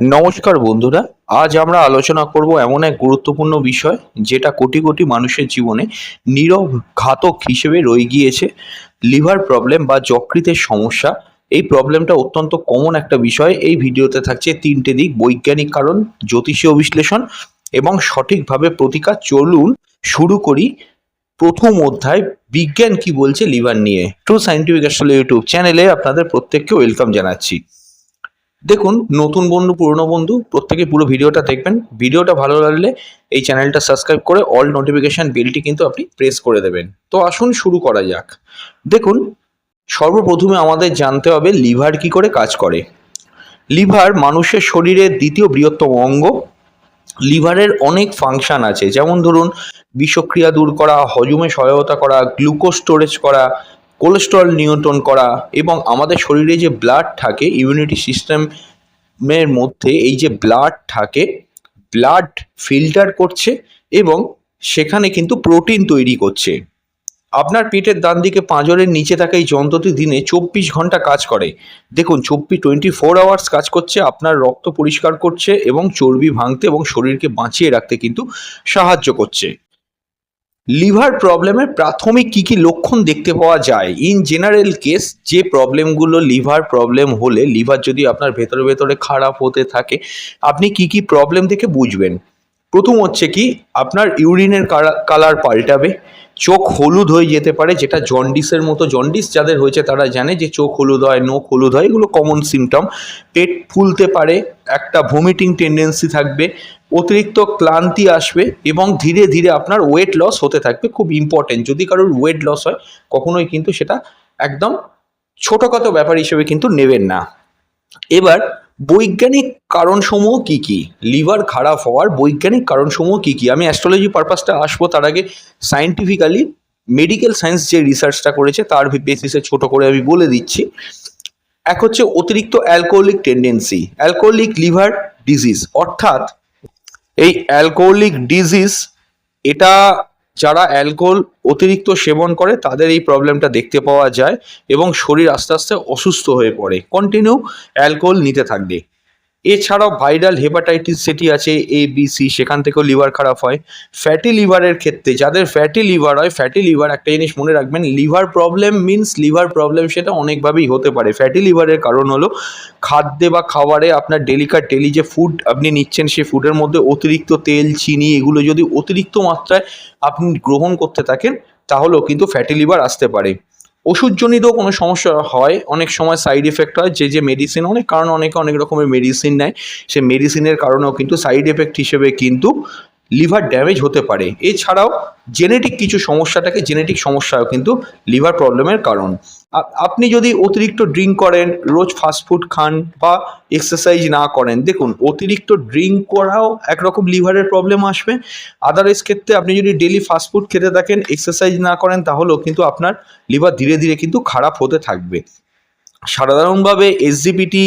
নমস্কার বন্ধুরা, আজ আমরা আলোচনা করব এমন এক গুরুত্বপূর্ণ বিষয়, যেটা কোটি কোটি মানুষের জীবনে নীরব ঘাতক হিসেবে রয়ে গিয়েছে, লিভার প্রবলেম বা যকৃতের সমস্যা। এই প্রবলেমটা অত্যন্ত কমন একটা বিষয়, এই ভিডিওতে থাকছে তিনটে দিক, বৈজ্ঞানিক কারণ, জ্যোতিষীয় বিশ্লেষণ এবং সঠিকভাবে প্রতিকার। চলুন শুরু করি প্রথম অধ্যায়, বিজ্ঞান কি বলছে লিভার নিয়ে। ট্রু সাইন্টিফিক আসলে ইউটিউব চ্যানেলে আপনাদের প্রত্যেককে ওয়েলকাম জানাচ্ছি। দেখুন, নতুন বন্ধু, পুরনো বন্ধু, প্রত্যেকে পুরো ভিডিওটা দেখবেন। ভিডিওটা ভালো লাগলে এই চ্যানেলটা সাবস্ক্রাইব করে অল নোটিফিকেশন বেলটি কিন্তু আপনি প্রেস করে দেবেন। তো আসুন শুরু করা যাক। দেখুন, সর্বপ্রথমে আমাদের জানতে হবে লিভার কি করে কাজ করে। লিভার মানুষের শরীরের দ্বিতীয় বৃহত্তম অঙ্গ। লিভারের অনেক ফাংশন আছে। যেমন ধরুন, বিষক্রিয়া দূর করা, হজমে সহায়তা করা, গ্লুকোজ স্টোরেজ করা কোলেস্টেরল নিয়ন্ত্রণ করা এবং আমাদের শরীরে যে ব্লাড থাকে ইমিউনিটি সিস্টেমের মধ্যে এই যে ব্লাড থাকে ব্লাড ফিল্টার করছে এবং সেখানে কিন্তু প্রোটিন তৈরি করছে। আপনার পেটের ডান দিকে পাঁজরের নিচে থাকা এই যন্ত্রটি দিনে চব্বিশ ঘণ্টা কাজ করে। দেখুন, চব্বিশ টোয়েন্টি ফোর আওয়ার্স কাজ করছে, আপনার রক্ত পরিষ্কার করছে এবং চর্বি ভাঙতে এবং শরীরকে বাঁচিয়ে রাখতে কিন্তু সাহায্য করছে। লিভার প্রবলেমের প্রাথমিক কি কি লক্ষণ দেখতে পাওয়া যায়? ইন জেনারেল কেস যে প্রবলেমগুলো লিভার প্রবলেম হলে, লিভার যদি আপনার ভেতরে ভেতরে খারাপ হতে থাকে, আপনি কি কি প্রবলেম থেকে বুঝবেন? প্রথম হচ্ছে কি, আপনার ইউরিনের কালার পাল্টাবে চোখ হলুদ হয়ে যেতে পারে, যেটা জন্ডিসের মতো জন্ডিস, যাদের হয়েছে তারা জানে যে চোখ হলুদ হয়, নোখ হলুদ হয়, এগুলো কমন সিমটম পেট ফুলতে পারে, একটা ভমিটিং টেন্ডেন্সি থাকবে, অতিরিক্ত ক্লান্তি আসবে এবং ধীরে ধীরে আপনার ওয়েট লস হতে থাকবে, খুব ইম্পর্টেন্ট যদি কারোর ওয়েট লস হয়, কখনোই কিন্তু সেটা একদম ছোটোখাটো ব্যাপার হিসেবে কিন্তু নেবেন না। এবার বৈজ্ঞানিক কারণসমূহ কি কি? লিভার খারাপ হওয়ার বৈজ্ঞানিক কারণসমূহ কি কি? আমি অ্যাস্ট্রোলজি পারপাসটা আসব তার আগে সায়েন্টিফিক্যালি মেডিকেল সায়েন্স যে রিসার্চটা করেছে তার বেসিসে ছোট করে আমি বলে দিচ্ছি। এক হচ্ছে অতিরিক্ত alcoholic tendency alcoholic liver disease অর্থাৎ এই অ্যালকোহলিক ডিজিজ এটা যারা অ্যালকোহল অতিরিক্ত সেবন করে, তাদের এই প্রবলেমটা দেখতে পাওয়া যায় এবং শরীর আস্তে আস্তে অসুস্থ হয়ে পড়ে। কন্টিনিউ অ্যালকোহল নিতে থাকবে। এছাড়াও ভাইরাল হেপাটাইটিস সেটি আছে এ বি সি সেখান থেকেও লিভার খারাপ হয়। ফ্যাটি লিভারের ক্ষেত্রে, যাদের ফ্যাটি লিভার হয়, ফ্যাটি লিভার একটা জিনিস মনে রাখবেন, liver problem means liver problem সেটা অনেকভাবেই হতে পারে। ফ্যাটি লিভারের কারণ হলো খাদ্যে বা খাবারে আপনার ডেলিকার ডেলি যে ফুড আপনি নিচ্ছেন, সেই ফুডের মধ্যে অতিরিক্ত তেল, চিনি এগুলো যদি অতিরিক্ত মাত্রায় আপনি গ্রহণ করতে থাকেন, তাহলেও কিন্তু ফ্যাটি লিভার আসতে পারে। ওষুধজনিত কোনো সমস্যা হয়, অনেক সময় সাইড এফেক্ট হয়, যে যে মেডিসিন অনেক কারণ অনেকে অনেক রকমের মেডিসিন নেয়। সে মেডিসিনের কারণেও কিন্তু সাইড এফেক্ট হিসেবে কিন্তু লিভার ড্যামেজ হতে পারে। এছাড়াও জেনেটিক কিছু সমস্যাটাকে জেনেটিক সমস্যাও কিন্তু লিভার প্রবলেমের কারণ। আপনি যদি অতিরিক্ত ড্রিঙ্ক করেন, রোজ ফাস্টফুড খান বা এক্সারসাইজ না করেন, দেখুন অতিরিক্ত ড্রিঙ্ক করাও একরকম লিভারের প্রবলেম আসবে। আদারওয়াইজ ক্ষেত্রে আপনি যদি ডেলি ফাস্টফুড খেতে থাকেন এক্সারসাইজ না করেন, তাহলেও কিন্তু আপনার লিভার ধীরে ধীরে কিন্তু খারাপ হতে থাকবে। সাধারণভাবে SGPT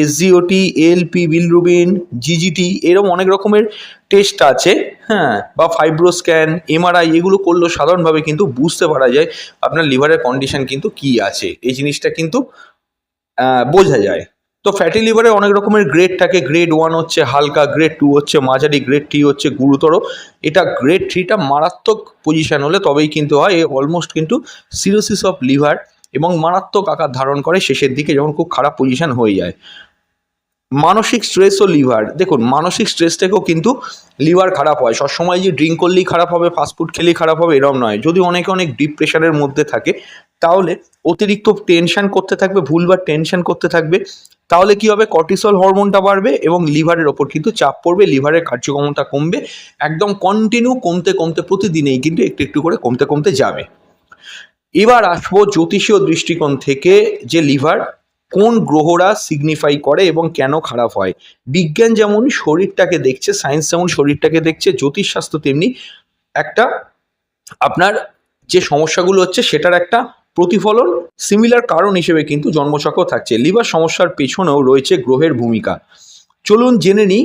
SGOT LP bilirubin GGT এরকম অনেক রকমের টেস্ট আছে হ্যাঁ বা ফাইব্রো স্ক্যান এমআরআই এগুলো করলেও সাধারণভাবে কিন্তু বুঝতে পারা যায় আপনার লিভারের কন্ডিশন কিন্তু কি আছে। এই জিনিসটা কিন্তু বোঝা যায়। তো ফ্যাটি লিভারে অনেক রকমের গ্রেড থাকে গ্রেড ওয়ান হচ্ছে হালকা গ্রেড টু হচ্ছে মাঝারি গ্রেড থ্রি হচ্ছে গুরুতর। এটা গ্রেড থ্রিটা মারাত্মক পজিশন হলে তবেই কিন্তু হয়, এ অলমোস্ট কিন্তু সিরোসিস অফ লিভার এবং মারাত্মক আকার ধারণ করে শেষের দিকে যখন খুব খারাপ পজিশন হয়ে যায়। মানসিক স্ট্রেস ও লিভার দেখুন, মানসিক স্ট্রেস থেকেও কিন্তু লিভার খারাপ হয়। সবসময় যে ড্রিঙ্ক করলেই খারাপ হবে ফাস্টফুড খেলেই খারাপ হবে, এরম নয়। যদি অনেকে অনেক ডিপ্রেশনের মধ্যে থাকে, তাহলে অতিরিক্ত টেনশন করতে থাকবে ভুলবার টেনশন করতে থাকবে, তাহলে কি হবে? কর্টিসল হরমোনটা বাড়বে এবং লিভারের ওপর কিন্তু চাপ পড়বে লিভারের কার্যক্ষমতা কমবে, একদম কন্টিনিউ কমতে কমতে প্রতিদিনেই কিন্তু একটু একটু করে কমতে কমতে যাবে। এবার আসব জ্যোতিষীয় দৃষ্টিকোণ থেকে যে লিভার কোন গ্রহরা সিগনিফাই করে এবং কেন খারাপ হয়। বিজ্ঞান যেমন শরীরটাকে দেখছে সায়েন্স যেমন শরীরটাকে দেখছে জ্যোতিষশাস্ত্র তেমনি একটা আপনার যে সমস্যাগুলো হচ্ছে সেটার একটা প্রতিফলন সিমিলার কারণ হিসেবে কিন্তু জন্মচক্র থাকছে। লিভার সমস্যার পেছনেও রয়েছে গ্রহের ভূমিকা। চলুন জেনে নিই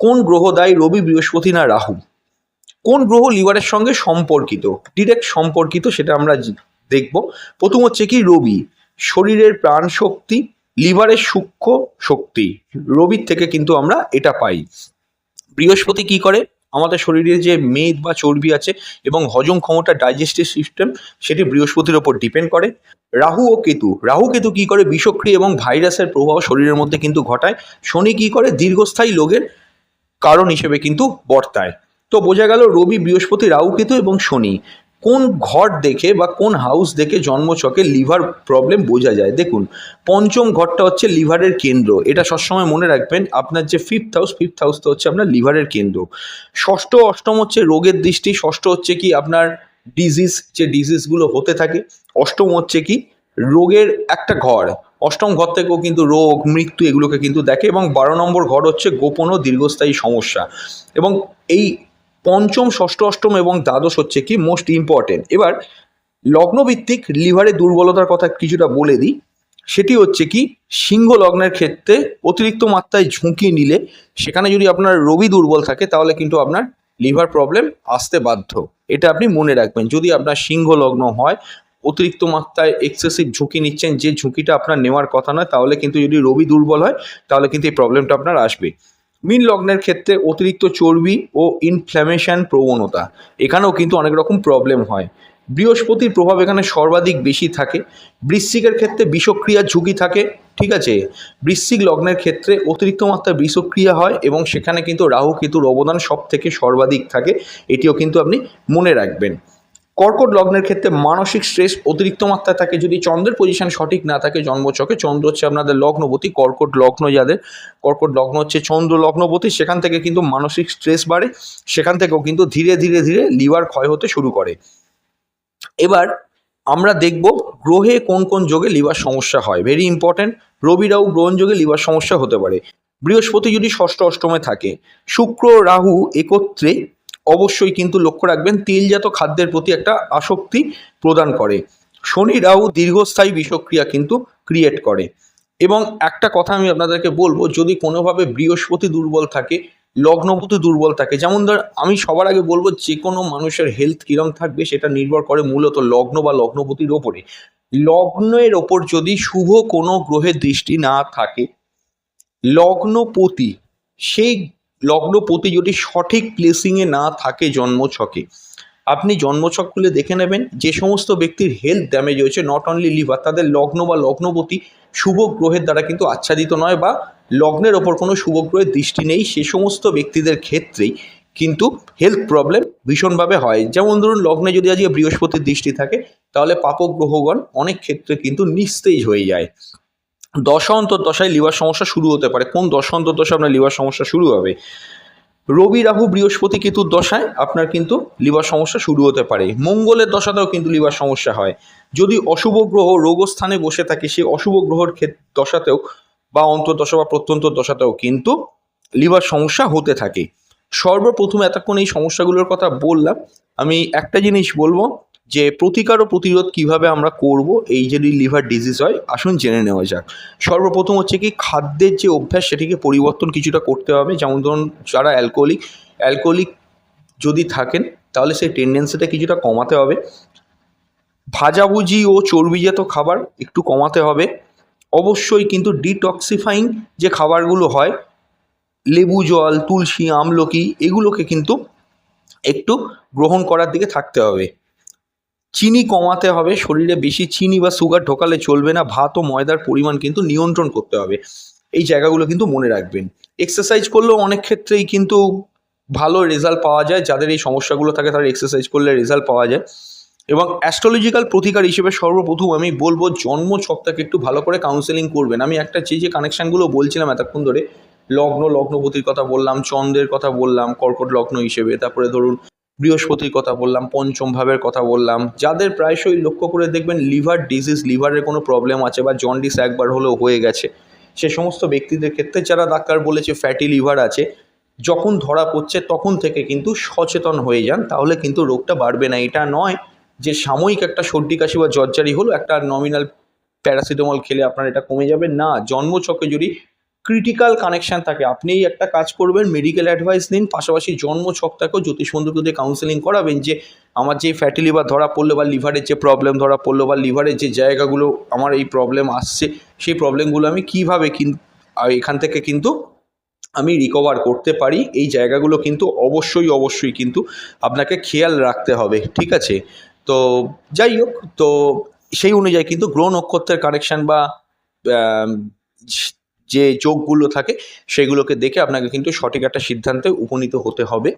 কোন গ্রহ দায়ী রবি বৃহস্পতি না রাহু। কোন গ্রহ লিভারের সঙ্গে সম্পর্কিত? ডিরেক্ট সম্পর্কিত সেটা আমরা দেখব। প্রথম হচ্ছে কি রবি। শরীরের প্রাণ শক্তি লিভারের সূক্ষ্ম শক্তি। রবির থেকে কিন্তু আমরা এটা পাই। বৃহস্পতি কি করে? আমাদের শরীরে যে মেদ বা চর্বি আছে এবং হজম ক্ষমতা ডাইজেস্টিভ সিস্টেম সেটি বৃহস্পতির ওপর ডিপেন্ড করে। রাহু ও কেতু। রাহু কেতু কি করে? বিষক্রিয়া এবং ভাইরাসের প্রভাব শরীরের মধ্যে কিন্তু ঘটায়। শনি কি করে? দীর্ঘস্থায়ী রোগের কারণ হিসেবে কিন্তু বর্তায়। তো বোঝা গেল রবি, বৃহস্পতি, রাহু, কেতু এবং শনি। কোন ঘর দেখে বা কোন হাউস দেখে জন্মছকে লিভার প্রবলেম বোঝা যায়? দেখুন, পঞ্চম ঘরটা হচ্ছে লিভারের কেন্দ্র। এটা সবসময় মনে রাখবেন, আপনার যে ফিফথ হাউস ফিফথ হাউসটা হচ্ছে আপনার লিভারের কেন্দ্র। ষষ্ঠ, অষ্টম হচ্ছে রোগের দৃষ্টি, ষষ্ঠ হচ্ছে কি আপনার ডিজিজ যে ডিজিজগুলো হতে থাকে। অষ্টম হচ্ছে কি রোগের একটা ঘর। অষ্টম ঘর থেকেও কিন্তু রোগ, মৃত্যু এগুলোকে কিন্তু দেখে এবং বারো নম্বর ঘর হচ্ছে গোপন ও দীর্ঘস্থায়ী সমস্যা। এবং এই পঞ্চম, ষষ্ঠ, অষ্টম এবং দ্বাদশ হচ্ছে কি মোস্ট ইম্পর্টেন্ট এবার লগ্নভিত্তিক লিভারের দুর্বলতার কথা কিছুটা বলে দিই। সেটি হচ্ছে কি সিংহ লগ্নের ক্ষেত্রে অতিরিক্ত মাত্রায় ঝুঁকি নিলে সেখানে যদি আপনার রবি দুর্বল থাকে তাহলে কিন্তু আপনার লিভার প্রবলেম আসতে বাধ্য। এটা আপনি মনে রাখবেন। যদি আপনার সিংহ লগ্ন হয়, অতিরিক্ত মাত্রায় এক্সেসিভ ঝুঁকি নিচ্ছেন, যে ঝুঁকিটা আপনার নেওয়ার কথা নয়, তাহলে কিন্তু যদি রবি দুর্বল হয়, তাহলে কিন্তু এই প্রবলেমটা আপনার আসবে মীন লগ্নের ক্ষেত্রে অতিরিক্ত চর্বি ও ইনফ্ল্যামেশন প্রবণতা, এখানেও কিন্তু অনেক রকম প্রবলেম হয়। বৃহস্পতির প্রভাব এখানে সর্বাধিক বেশি থাকে। বৃশ্চিকের ক্ষেত্রে বিষক্রিয়ার ঝুঁকি থাকে, ঠিক আছে? বৃশ্চিক লগ্নের ক্ষেত্রে অতিরিক্ত মাত্রায় বিষক্রিয়া হয় এবং সেখানে কিন্তু রাহু কেতুর অবদান সব থেকে সর্বাধিক থাকে। এটিও কিন্তু আপনি মনে রাখবেন। কর্কট লগ্নের ক্ষেত্রে মানসিক স্ট্রেস অতিরিক্ত মাত্রায় থাকে। যদি চন্দ্রের পজিশন সঠিক না থাকে, জন্মচকে চন্দ্র হচ্ছে আপনাদের লগ্নপতি, কর্কট লগ্ন যাদের। কর্কট লগ্ন হচ্ছে চন্দ্র লগ্নপতি, সেখান থেকে কিন্তু মানসিক স্ট্রেস বাড়ে, সেখান থেকেও কিন্তু ধীরে ধীরে ধীরে লিভার ক্ষয় হতে শুরু করে। এবার আমরা দেখব গ্রহে কোন কোন যোগে লিভার সমস্যা হয়। ভেরি ইম্পর্ট্যান্ট রবি রাহু গ্রহণ যোগে লিভার সমস্যা হতে পারে। বৃহস্পতি যদি ষষ্ঠ অষ্টমে থাকে, শুক্র, রাহু একত্রে অবশ্যই কিন্তু লক্ষ্য রাখবেন, তেলজাত খাদ্যের প্রতি একটা আসক্তি প্রদান করে। শনি রাহু দীর্ঘস্থায়ী বিষক্রিয়া কিন্তু ক্রিয়েট করে। এবং একটা কথা আমি আপনাদেরকে বলব, যদি কোনোভাবে বৃহস্পতি দুর্বল থাকে, লগ্নপতি দুর্বল থাকে, যেমন ধর আমি সবার আগে বলব যে কোনো মানুষের হেলথ কিরম থাকবে সেটা নির্ভর করে মূলত লগ্ন বা লগ্নপতির ওপরে। লগ্নের ওপর যদি শুভ কোনো গ্রহের দৃষ্টি না থাকে, লগ্নপতি সেই লগ্নপতি যদি সঠিক প্লেসিংয়ে না থাকে জন্মছকে, আপনি জন্মছক খুলে দেখে নেবেন যে সমস্ত ব্যক্তির হেলথ ড্যামেজ হয়েছে নট অনলি লিভার তাদের লগ্ন বা লগ্নপতি শুভ গ্রহের দ্বারা কিন্তু আচ্ছাদিত নয় বা লগ্নের ওপর কোনো শুভ গ্রহের দৃষ্টি নেই, সে সমস্ত ব্যক্তিদের ক্ষেত্রেই কিন্তু হেলথ প্রবলেম ভীষণভাবে হয়। যেমন ধরুন, লগ্নে যদি আজকে বৃহস্পতির দৃষ্টি থাকে, তাহলে পাপক গ্রহগণ অনেক ক্ষেত্রে কিন্তু নিস্তেজ হয়ে যায়। দশা অন্তর্দশায় লিভার সমস্যা শুরু হতে পারে। কোন দশা অন্তর্দশা আপনার লিভার সমস্যা শুরু হবে? রবি, রাহু, বৃহস্পতি কেতুর দশায় আপনার কিন্তু লিভার সমস্যা শুরু হতে পারে। মঙ্গলের দশাতেও কিন্তু লিভার সমস্যা হয়। যদি অশুভ গ্রহ রোগস্থানে বসে থাকে, সেই অশুভ গ্রহর দশাতেও বা অন্তর্দশা বা প্রত্যন্ত দশাতেও কিন্তু লিভার সমস্যা হতে থাকে। সর্বপ্রথম এতক্ষণ এই সমস্যাগুলোর কথা বললাম। আমি একটা জিনিস বলব যে প্রতিকার ও প্রতিরোধ কীভাবে আমরা করব, এই যদি লিভার ডিজিজ হয়, আসুন জেনে নেওয়া যাক। সর্বপ্রথম হচ্ছে কি, খাদ্যের যে অভ্যাস, সেটিকে পরিবর্তন কিছুটা করতে হবে। যেমন ধরুন, যারা অ্যালকোহলিক অ্যালকোহলিক যদি থাকেন, তাহলে সেই টেন্ডেন্সিটা কিছুটা কমাতে হবে। ভাজাভুজি ও চর্বিজাত খাবার একটু কমাতে হবে। অবশ্যই কিন্তু ডিটক্সিফাইং যে খাবারগুলো হয়, লেবু জল, তুলসী, আমলকি, এগুলোকে কিন্তু একটু গ্রহণ করার দিকে থাকতে হবে। চিনি কমাতে হবে, শরীরে বেশি চিনি বা সুগার ঢোকালে চলবে না, ভাত ও ময়দার পরিমাণ কিন্তু নিয়ন্ত্রণ করতে হবে। এই জায়গাগুলো কিন্তু মনে রাখবেন। এক্সারসাইজ করলেও অনেক ক্ষেত্রেই কিন্তু ভালো রেজাল্ট পাওয়া যায়, যাদের এই সমস্যাগুলো থাকে তারা এক্সারসাইজ করলে রেজাল্ট পাওয়া যায়। এবং অ্যাস্ট্রোলজিক্যাল প্রতিকার হিসেবে সর্বপ্রথম আমি বলব, জন্ম ছকটাকে একটু ভালো করে কাউন্সেলিং করবেন। আমি একটা যে যে কানেকশানগুলো বলছিলাম এতক্ষণ ধরে, লগ্ন, লগ্নপতির কথা বললাম, চন্দ্রের কথা বললাম, কর্কট লগ্ন হিসেবে, তারপরে ধরুন বৃহস্পতির কথা বললাম, পঞ্চম ভাবের কথা বললাম, যাদের প্রায়শই লক্ষ্য করে দেখবেন লিভার ডিজিজ, লিভারের কোনো প্রবলেম আছে বা জন্ডিস একবার হলেও হয়ে গেছে, সে সমস্ত ব্যক্তিদের ক্ষেত্রে যারা ডাক্তার বলেছে ফ্যাটি লিভার আছে, যখন ধরা পড়ছে তখন থেকে কিন্তু সচেতন হয়ে যান, তাহলে কিন্তু রোগটা বাড়বে না। এটা নয় যে সাময়িক একটা সর্দি কাশি বা জ্বরজারি হলো একটা নমিনাল প্যারাসিটামল খেলে আপনার এটা কমে যাবে, না জন্মছকে যদি ক্রিটিক্যাল কানেকশান থাকে। আপনি একটা কাজ করবেন মেডিকেল অ্যাডভাইস নিন, পাশাপাশি জন্ম ছকটাকেও জ্যোতিষ বন্ধুকে দিয়ে কাউন্সেলিং করাবেন যে, আমার যে ফ্যাটি লিভার ধরা পড়ল বা লিভারের যে প্রবলেম ধরা পড়ল বা লিভারের যে জায়গাগুলো আমার এই প্রবলেম আসছে, সেই প্রবলেমগুলো আমি কীভাবে কিন এখান থেকে কিন্তু আমি রিকভার করতে পারি, এই জায়গাগুলো কিন্তু অবশ্যই অবশ্যই কিন্তু আপনাকে খেয়াল রাখতে হবে, ঠিক আছে? তো যাই হোক, তো সেই অনুযায়ী কিন্তু গ্রহ নক্ষত্রের কানেকশান বা যে যোগগুলো থাকে সেগুলোকে দেখে আপনাকে কিন্তু সঠিক একটা সিদ্ধান্তে উপনীত হতে হবে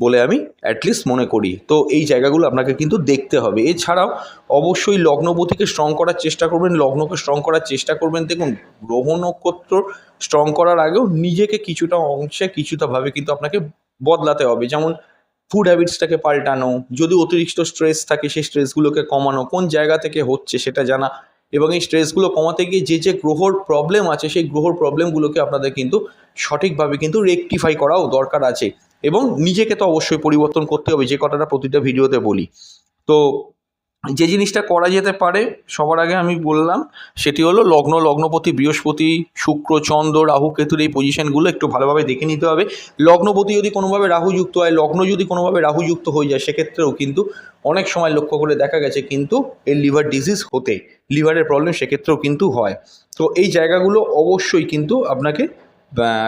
বলে আমি অ্যাটলিস্ট মনে করি। তো এই জায়গাগুলো আপনাকে কিন্তু দেখতে হবে। এছাড়াও অবশ্যই লগ্নপতিকে স্ট্রং করার চেষ্টা করবেন, লগ্নকে স্ট্রং করার চেষ্টা করবেন। দেখুন, গ্রহ নক্ষত্র স্ট্রং করার আগেও নিজেকে কিছুটা অংশে কিছুটাভাবে কিন্তু আপনাকে বদলাতে হবে। যেমন ফুড হ্যাবিটসটাকে পাল্টানো, যদি অতিরিক্ত স্ট্রেস থাকে, সেই স্ট্রেসগুলোকে কমানো, কোন জায়গা থেকে হচ্ছে সেটা জানা এবং এই স্ট্রেসগুলো কমাতে গিয়ে যে যে গ্রহর প্রবলেম আছে, সেই গ্রহর প্রবলেমগুলোকে আপনাদের কিন্তু সঠিকভাবে কিন্তু রেকটিফাই করাও দরকার আছে। এবং নিজেকে তো অবশ্যই পরিবর্তন করতে হবে, যে কথাটা প্রতিটা ভিডিওতে বলি। তো যে জিনিসটা করা যেতে পারে, সবার আগে আমি বললাম, সেটি হলো লগ্ন, লগ্নপতি, বৃহস্পতি, শুক্র, চন্দ্র, রাহু, কেতুর এই পজিশনগুলো একটু ভালোভাবে দেখে নিতে হবে। লগ্নপতি যদি কোনোভাবে রাহু যুক্ত হয়, লগ্ন যদি কোনোভাবে রাহু যুক্ত হয়ে যায়, সেক্ষেত্রেও কিন্তু অনেক সময় লক্ষ্য করে দেখা গেছে কিন্তু এই লিভার ডিজিজ হতে লিভারের প্রবলেম সেক্ষেত্রেও কিন্তু হয়। তো এই জায়গাগুলো অবশ্যই কিন্তু আপনাকে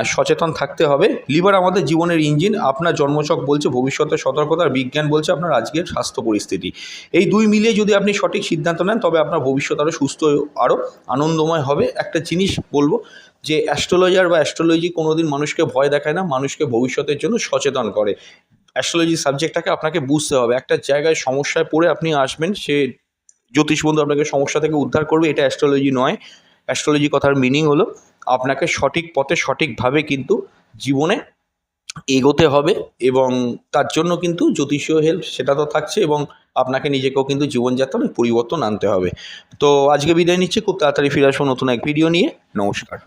সচেতন থাকতে হবে। লিভার আমাদের জীবনের ইঞ্জিন, আপনার জন্মচক বলছে ভবিষ্যতের সতর্কতা বিজ্ঞান বলছে আপনার আজকের স্বাস্থ্য পরিস্থিতি। এই দুই মিলিয়ে যদি আপনি সঠিক সিদ্ধান্ত নেন, তবে আপনার ভবিষ্যৎ আরও সুস্থ, আরও আনন্দময় হবে। একটা জিনিস বলব যে, অ্যাস্ট্রোলজার বা অ্যাস্ট্রোলজি কোনোদিন মানুষকে ভয় দেখায় না, মানুষকে ভবিষ্যতের জন্য সচেতন করে। অ্যাস্ট্রোলজি সাবজেক্টটাকে আপনাকে বুঝতে হবে। একটা জায়গায় সমস্যায় পড়ে আপনি আসবেন, সে জ্যোতিষ বন্ধু আপনাকে সমস্যা থেকে উদ্ধার করবে, এটা অ্যাস্ট্রোলজি নয়। অ্যাস্ট্রোলজি কথার মিনিং হলো আপনাকে সঠিক পথে, সঠিকভাবে কিন্তু জীবনে এগোতে হবে এবং তার জন্য কিন্তু জ্যোতিষীয় হেল্প সেটা তো থাকছে এবং আপনাকে নিজেকেও কিন্তু জীবনযাত্রায় পরিবর্তন আনতে হবে। তো আজকে বিদায় নিচ্ছি, খুব তাড়াতাড়ি ফিরে আসব নতুন এক ভিডিও নিয়ে। নমস্কার।